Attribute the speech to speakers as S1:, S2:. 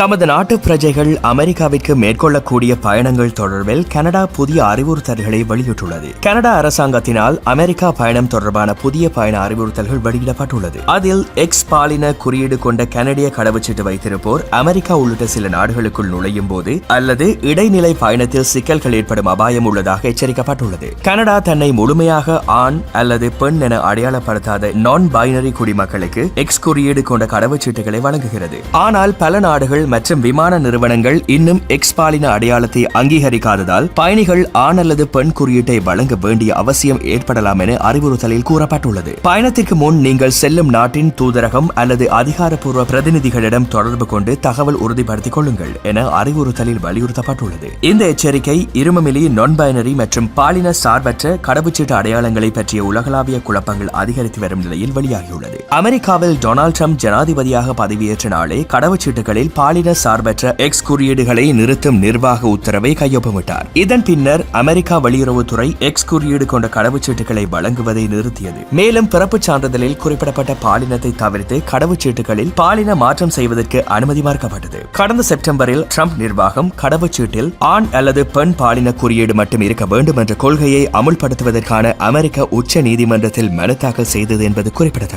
S1: தமது நாட்டு பிரஜைகள் அமெரிக்காவிற்கு மேற்கொள்ளக்கூடிய பயணங்கள் தொடர்பில் கனடா புதிய அறிவுறுத்தல்களை வெளியிட்டுள்ளது. கனடா அரசாங்கத்தினால் அமெரிக்கா பயணம் தொடர்பான புதிய பயண அறிவுறுத்தல்கள் வெளியிடப்பட்டுள்ளது. அதில் எக்ஸ் பாலின குறியீடு கொண்ட கனடிய கடவுச்சீட்டு வைத்திருப்போர் அமெரிக்கா உள்ளிட்ட சில நாடுகளுக்குள் நுழையும் போது அல்லது இடைநிலை பயணத்தில் சிக்கல்கள் ஏற்படும் அபாயம் உள்ளதாக எச்சரிக்கப்பட்டுள்ளது. கனடா தன்னை முழுமையாக ஆண் அல்லது பெண் என அடையாளப்படுத்தாத நான் பைனரி குடிமக்களுக்கு எக்ஸ் குறியீடு கொண்ட கடவுச்சீட்டுகளை வழங்குகிறது. ஆனால் பல நாடுகள் மற்றும் விமான நிறுவனங்கள் இன்னும் எக்ஸ்பாலின அடையாளத்தை அங்கீகரிக்காததால் பயணிகள் ஆண் அல்லது பெண் குறியீட்டை வழங்க வேண்டிய அவசியம் ஏற்படலாம் என அறிவுறுத்தலில் கூறப்பட்டுள்ளது. பயணத்திற்கு முன் நீங்கள் செல்லும் நாட்டின் தூதரகம் அல்லது அதிகாரப்பூர்வ பிரதிநிதிகளிடம் தொடர்பு கொண்டு தகவல் உறுதிப்படுத்திக் கொள்ளுங்கள் என அறிவுறுத்தலில் வலியுறுத்தப்பட்டுள்ளது. இந்த எச்சரிக்கை இருமமிலி நான் மற்றும் பாலின சார்பற்ற கடவுச்சீட்டு அடையாளங்களை பற்றிய உலகளாவிய குழப்பங்கள் அதிகரித்து வரும் நிலையில் வெளியாகியுள்ளது. அமெரிக்காவில் டொனால்ட் ட்ரம்ப் ஜனாதிபதியாக பதவியேற்ற நாளே கடவுச்சீட்டுகளில் பாலின சார்பற்ற எக்ஸ் குறியீடுகளை நிறுத்தும் நிர்வாக உத்தரவை கையொப்பமிட்டார். இதன் பின்னர் அமெரிக்கா வெளியுறவுத்துறை எக்ஸ் குறியீடு கொண்ட கடவுச்சீட்டுகளை வழங்குவதை நிறுத்தியது. மேலும் பிறப்புச் சான்றிதழில் குறிப்பிடப்பட்ட பாலினத்தை தவிர்த்து கடவுச்சீட்டுகளில் பாலின மாற்றம் செய்வதற்கு அனுமதி மறுக்கப்பட்டது. கடந்த செப்டம்பரில் ட்ரம்ப் நிர்வாகம் கடவுச்சீட்டில் ஆண் அல்லது பெண் பாலின குறியீடு மட்டும் இருக்க வேண்டும் என்ற கொள்கையை அமுல்படுத்துவதற்கான அமெரிக்க உச்ச நீதிமன்றத்தில் மனு தாக்கல் செய்தது என்பது குறிப்பிடத்தக்கது.